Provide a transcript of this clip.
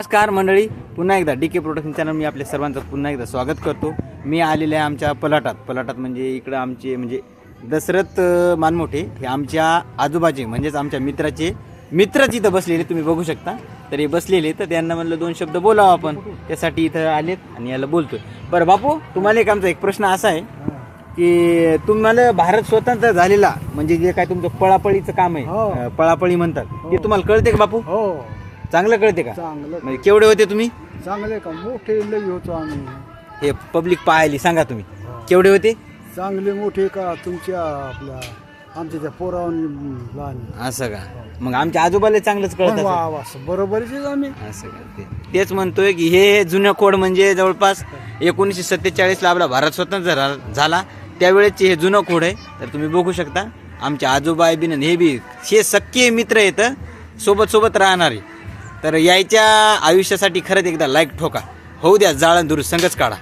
नमस्कार मंडळी पुन्हा एकदा डी के प्रोडक्शन चॅनल मी आपल्या सर्वांचं पुन्हा एकदा स्वागत करतो. मी आलेले आहे आमच्या पलाटात. पलाटात म्हणजे इकडं आमचे म्हणजे दशरथ मानमोठे हे आमच्या आजोबाचे म्हणजेच आमच्या मित्राचे मित्रच इथं बसलेले तुम्ही बघू शकता. तर हे बसलेले तर त्यांना म्हणलं दोन शब्द बोलावं आपण. त्यासाठी इथं आलेत आणि याला बोलतोय. बरं बापू तुम्हाला एक आमचा एक प्रश्न असा आहे की तुम्हाला भारत स्वतंत्र झालेला म्हणजे जे काय तुमचं पळापळीचं काम आहे हो. पळापळी म्हणतात ते तुम्हाला कळते का बापू? हो. चांगलं कळते का? चांगलं म्हणजे केवढे होते तुम्ही? चांगले का? मोठे लई होतो आम्ही. हे पब्लिक पाहायली सांगा तुम्ही. केवढे होते? चांगले मोठे का तुमच्या आपल्या आमच्या त्या पोरावनी लहान. असं का? मग आमच्या आजोबाला चांगलंच कळत असेल. वा आहे आम्ही. असं का? ते. तेच म्हणतोय की हे जुनं कोड म्हणजे जवळपास एकोणीसशे सत्तेचाळीस ला आपला भारत स्वतंत्र झाला- झाला. त्यावेळेचे हे जुनं कोड आहे. तर तुम्ही बघू शकता आमच्या आजोबा बिन हे बी हे सक्के मित्र आहेत सोबत सोबत राहणारे. तर यायच्या आयुष्यासाठी खरंच एकदा लाईक ठोका. होऊ द्या जाळण दूर संगच काढा.